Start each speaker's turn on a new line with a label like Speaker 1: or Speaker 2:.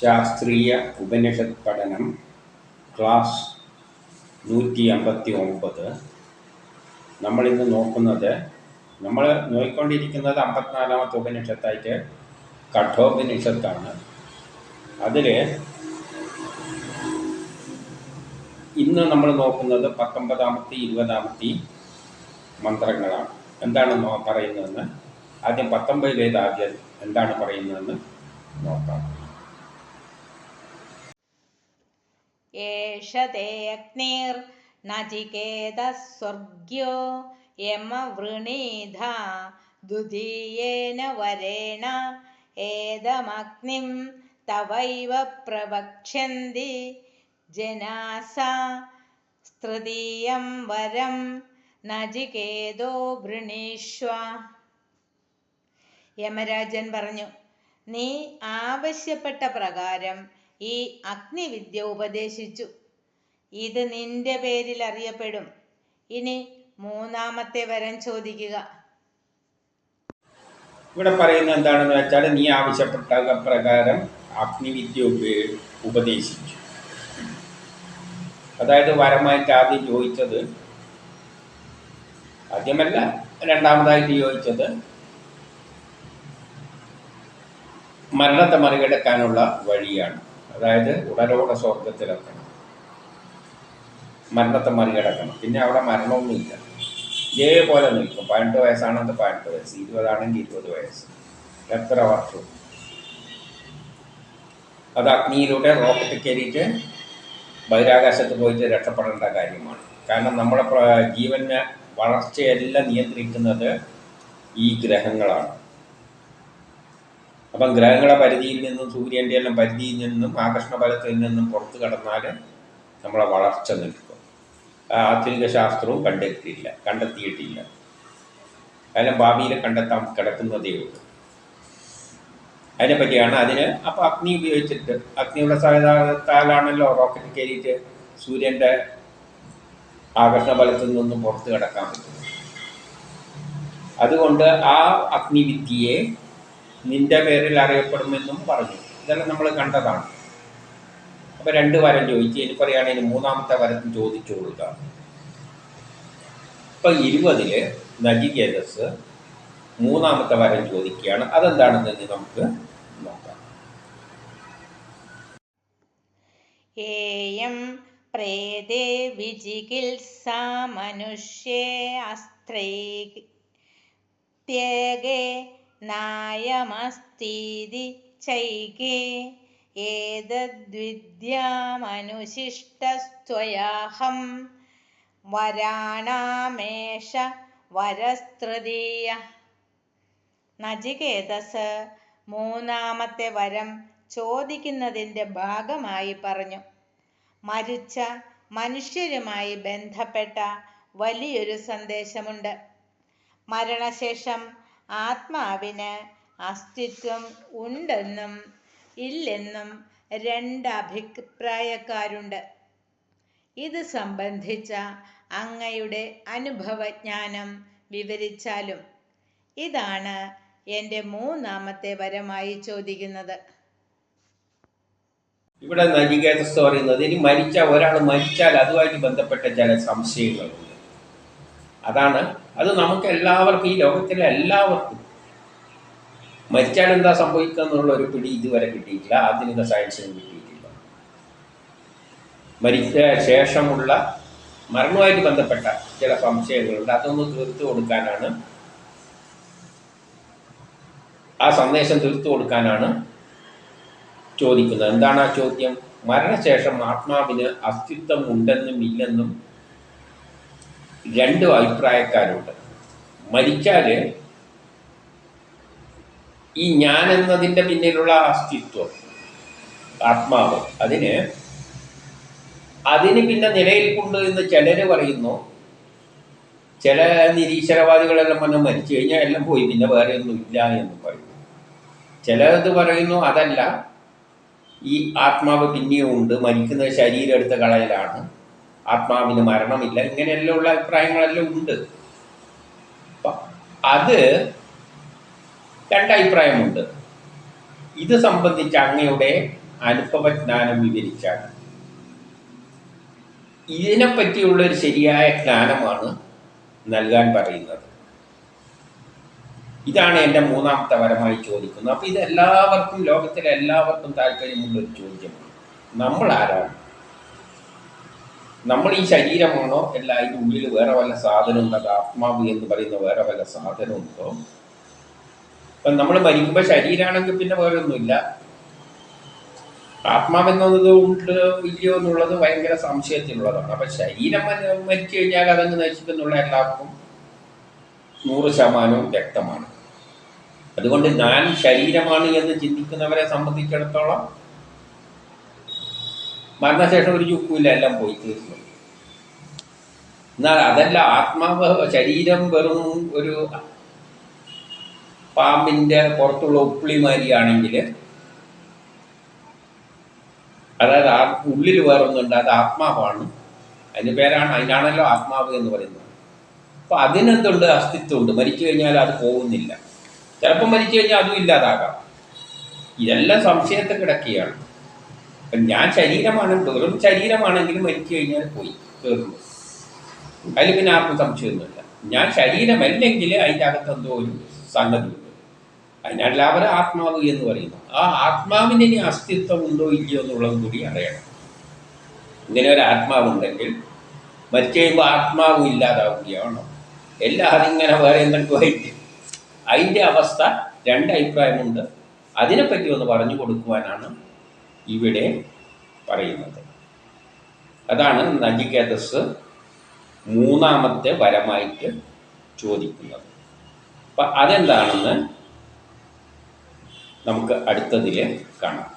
Speaker 1: ശാസ്ത്രീയ ഉപനിഷത് പഠനം ക്ലാസ് നൂറ്റി അമ്പത്തി ഒമ്പത് നമ്മളിന്ന് നോക്കുന്നത് നമ്മൾ നോക്കിക്കൊണ്ടിരിക്കുന്നത് അമ്പത്തിനാലാമത്തെ ഉപനിഷത്തായിട്ട് കഠോപനിഷത്താണ്. അതിൽ ഇന്ന് നമ്മൾ നോക്കുന്നത് പത്തൊമ്പതാമത്തെ ഇരുപതാമത്തെ മന്ത്രങ്ങളാണ്. എന്താണ് പറയുന്നതെന്ന്? ആദ്യം പത്തൊമ്പതിലേത് ആദ്യം എന്താണ് പറയുന്നതെന്ന് നോക്കാം.
Speaker 2: ഏഷതേ അഗ്നിർ നചികേതസ്വർഗ്യോ യമവൃണീധ ദ്വിതീയേന വരേണ ഏതമഗ്നിം തവൈവ പ്രവക്ഷ്യന്തി ജനാസ തൃതീയം വരം നചികേതോ വൃണീഷ്വ യമരാജൻ പറഞ്ഞു നീ ആവശ്യപ്പെട്ട പ്രകാരം ഈ അഗ്നിവിദ്യ ഉപദേശിച്ചു. ഇത് നിന്റെ പേരിൽ അറിയപ്പെടും. ഇനി മൂന്നാമത്തെ വരം ചോദിക്കുക.
Speaker 1: ഇവിടെ പറയുന്നത് എന്താണെന്ന് വെച്ചാൽ നീ ആവശ്യപ്പെട്ട പ്രകാരം അഗ്നിവിദ്യ ഉപദേശിച്ചു. അതായത് വരമായിട്ട് ആദ്യം ചോദിച്ചത് ആദ്യമല്ല രണ്ടാമതായിട്ട് ചോദിച്ചത് മരണത്തെ മറികടക്കാനുള്ള വഴിയാണ്. അതായത് ഉടലോടെ സ്വർഗത്തിലെത്തണം. മരണത്തെ മറികടക്കണം. പിന്നെ അവിടെ മരണമൊന്നുമില്ല. ഇതേപോലെ നിൽക്കും. പതിനെട്ട് വയസ്സാണെങ്കിൽ പതിനെട്ട് വയസ്സ്. ഇരുപതാണെങ്കിൽ ഇരുപത് വയസ്സ്. എത്ര വർഷവും അത് അഗ്നിയിലൂടെ റോക്കറ്റ് കയറിയിട്ട് ബഹിരാകാശത്ത് പോയിട്ട് രക്ഷപ്പെടേണ്ട കാര്യമാണ്. കാരണം നമ്മുടെ ജീവന് വളർച്ചയെല്ലാം നിയന്ത്രിക്കുന്നത് ഈ ഗ്രഹങ്ങളാണ്. അപ്പം ഗ്രഹങ്ങളെ പരിധിയിൽ നിന്നും സൂര്യന്റെ എല്ലാം പരിധിയിൽ നിന്നും ആകർഷണ ബലത്തിൽ നിന്നും പുറത്തു കടന്നാൽ നമ്മളെ വളർച്ച നിൽക്കും. ആധുനിക ശാസ്ത്രവും കണ്ടെത്തിയില്ല കണ്ടെത്തിയിട്ടില്ല. അതെല്ലാം ഭാവിയിൽ കണ്ടെത്താൻ കിടക്കുന്നതേ ഉള്ളൂ. അതിനെപ്പറ്റിയാണ് അതിന് അപ്പോൾ അഗ്നി ഉപയോഗിച്ചിട്ട് അഗ്നിയുടെ സഹായത്താലാണല്ലോ റോക്കറ്റ് കയറിയിട്ട് സൂര്യന്റെ ആകർഷണ ബലത്തിൽ നിന്നും പുറത്ത് കിടക്കാൻ പറ്റും അതുകൊണ്ട് ആ അഗ്നിവിദ്യയെ നിന്റെ പേരിൽ അറിയപ്പെടുമെന്നും പറഞ്ഞു. ഇതെല്ലാം നമ്മൾ കണ്ടതാണ്. അപ്പോൾ രണ്ട് വരം ചോദിച്ചു. ഇനി പറയുകയാണെങ്കിൽ മൂന്നാമത്തെ വരത്തിൽ ചോദിച്ചു കൊടുക്കുക. ഇപ്പം ഇരുപതിൽ നജികേതസ് മൂന്നാമത്തെ വരം ചോദിക്കുകയാണ്. അതെന്താണെന്ന് നമുക്ക് നോക്കാം.
Speaker 2: ഏയം പ്രേതേ മനുഷ്യേ അസ്ത്രൈത്യഗേ നായമസ്തീതി ചൈകേ. ഏതദ്വിദ്യാമനുശിഷ്ടസ്ത്വയാഹം വരാണാമേഷ വരസ്തൃതീയ. നചികേതസ് മൂന്നാമത്തെ വരം ചോദിക്കുന്നതിന്റെ ഭാഗമായി പറഞ്ഞു. മരിച്ച മനുഷ്യരുമായി ബന്ധപ്പെട്ട വലിയൊരു സന്ദേശമുണ്ട്. മരണശേഷം ആത്മാവിന് അസ്തിത്വം ഉണ്ടെന്നും ഇല്ലെന്നും രണ്ട് അഭിപ്രായക്കാരുണ്ട്. ഇത് സംബന്ധിച്ച അങ്ങയുടെ അനുഭവജ്ഞാനം വിവരിച്ചാലും ഇതാണ് എന്റെ മൂന്നാമത്തെ വരമായി ചോദിക്കുന്നത്.
Speaker 1: ഇവിടെ നജികേതസ് പറയുന്നത് ഇനി മരിച്ച ഒരാൾ മരിച്ചാൽ അതുമായിട്ട് ബന്ധപ്പെട്ട ചില സംശയങ്ങളുണ്ട്. അതാണ്. അത് നമുക്ക് എല്ലാവർക്കും ഈ ലോകത്തിലെ എല്ലാവർക്കും മരിച്ചാൽ എന്താ സംഭവിക്കുക എന്നുള്ള ഒരു പിടി ഇതുവരെ കിട്ടിയിട്ടില്ല. ആധുനിക സയൻസിനും കിട്ടിയിട്ടില്ല. മരിച്ച ശേഷമുള്ള മരണവുമായിട്ട് ബന്ധപ്പെട്ട ചില സംശയങ്ങളുണ്ട്. അതൊന്ന് തീർത്തു കൊടുക്കാനാണ്. ആ സന്ദേശം തീർത്തു കൊടുക്കാനാണ് ചോദിക്കുന്നത്. എന്താണ് ആ ചോദ്യം? മരണശേഷം ആത്മാവിന് അസ്തിത്വം ഉണ്ടെന്നും ഇല്ലെന്നും രണ്ട് അഭിപ്രായക്കാരുണ്ട്. മരിച്ചാൽ ഈ ഞാൻ എന്നതിന്റെ പിന്നിലുള്ള അസ്തിത്വം ആത്മാവ് അതിന് അതിന് പിന്നെ നിലനിൽപ്പുണ്ട് എന്ന് ചിലർ പറയുന്നു. ചില നിരീശ്വരവാദികളെല്ലാം പറഞ്ഞാൽ മരിച്ചു കഴിഞ്ഞാൽ എല്ലാം പോയി പിന്നെ വേറെ ഒന്നും ഇല്ല എന്ന് പറയുന്നു. ചിലത് പറയുന്നു അതല്ല ഈ ആത്മാവ് പിന്നെയും ഉണ്ട് മരിക്കുന്ന ശരീരം എടുത്ത കളയലാണ്. ആത്മാവിന് മരണമില്ല. ഇങ്ങനെയെല്ലാം ഉള്ള അഭിപ്രായങ്ങളെല്ലാം ഉണ്ട്. അത് രണ്ടഭിപ്രായമുണ്ട്. ഇത് സംബന്ധിച്ച് അങ്ങയുടെ അനുഭവജ്ഞാനം വിവരിച്ചാണ്. ഇതിനെപ്പറ്റിയുള്ള ഒരു ശരിയായ ജ്ഞാനമാണ് നൽകാൻ പറയുന്നത്. ഇതാണ് എന്റെ മൂന്നാമത്തെ വരമായി ചോദിക്കുന്നത്. അപ്പോൾ ഇത് എല്ലാവർക്കും ലോകത്തിലെ എല്ലാവർക്കും താല്പര്യമുള്ള ഒരു ചോദ്യമാണ്. നമ്മൾ ആരാണ് നമ്മൾ ഈ ശരീരമാണോ അല്ല അതിന്റെ ഉള്ളിൽ വേറെ വല്ല സാധനം ഉണ്ടോ? ആത്മാവ് എന്ന് പറയുന്ന വേറെ വല്ല സാധനം ഉണ്ടോ? നമ്മൾ മരിക്കുമ്പോൾ ശരീരമാണെങ്കിൽ പിന്നെ വേറെ ഒന്നുമില്ല. ആത്മാവെന്നത് ഉണ്ട് ഇല്ലയോ എന്നുള്ളത് ഭയങ്കര സംശയത്തിലുള്ളതാണ്. അപ്പം ശരീരം മരി- മരിച്ചു കഴിഞ്ഞാൽ അതങ്ങ് നശിക്കുന്നുള്ള എല്ലാവർക്കും നൂറ് ശതമാനവും വ്യക്തമാണ്. അതുകൊണ്ട് ഞാൻ ശരീരമാണ് എന്ന് ചിന്തിക്കുന്നവരെ സംബന്ധിച്ചിടത്തോളം മരണശേഷം ഒരു ചുക്കുമില്ല എല്ലാം പോയി തീർന്നു. എന്നാൽ അതല്ല ആത്മാവ് ശരീരം വെറും ഒരു പാമ്പിന്റെ പുറത്തുള്ള ഉപ്പിളിമാരിയാണെങ്കിൽ അതായത് ആ ഉള്ളിൽ വേറൊന്നുണ്ട് അത് ആത്മാവാണ്. അതിന്റെ പേരാണ് അതിനാണല്ലോ ആത്മാവ് എന്ന് പറയുന്നത്. അപ്പൊ അതിനെന്തുണ്ട് അസ്തിത്വമുണ്ട്. മരിച്ചു കഴിഞ്ഞാൽ അത് പോകുന്നില്ല. ചിലപ്പോൾ മരിച്ചു കഴിഞ്ഞാൽ അതും ഇല്ലാതാകാം. ഇതെല്ലാം സംശയത്തെ കിടക്കുകയാണ്. ഞാൻ ശരീരമാണ് വെറും ശരീരമാണെങ്കിലും മരിച്ചു കഴിഞ്ഞാൽ പോയി തീർന്നു അതിൽ പിന്നെ ആർക്കും സംശയമൊന്നുമില്ല. ഞാൻ ശരീരമല്ലെങ്കിൽ അതിന്റെ അകത്ത് എന്തോ ഒരു സംഗതിയുണ്ട്. അതിനാണല്ലോ അവർ ആത്മാവ് എന്ന് പറയുന്നു ആ ആത്മാവിന് ഇനി അസ്തിത്വം ഉണ്ടോ ഇല്ലയോ എന്നുള്ളതും കൂടി അറിയണം. ഇങ്ങനെ ഒരു ആത്മാവുണ്ടെങ്കിൽ മരിച്ചു കഴിയുമ്പോൾ ആത്മാവും ഇല്ലാതാവുകയാണോ? എല്ലാവരും ഇങ്ങനെ വേറെ എന്തൊക്കെയായിട്ട് അതിന്റെ അവസ്ഥ രണ്ട് അഭിപ്രായമുണ്ട്. അതിനെപ്പറ്റി ഒന്ന് പറഞ്ഞു കൊടുക്കുവാനാണ് ഇവിടെ പറയുന്നത്. അതാണ് നജികേതസ് മൂന്നാമത്തെ വരമായിട്ട് ചോദിക്കുന്നത്. അപ്പം അതെന്താണെന്ന് നമുക്ക് അടുത്തതിൽ കാണാം.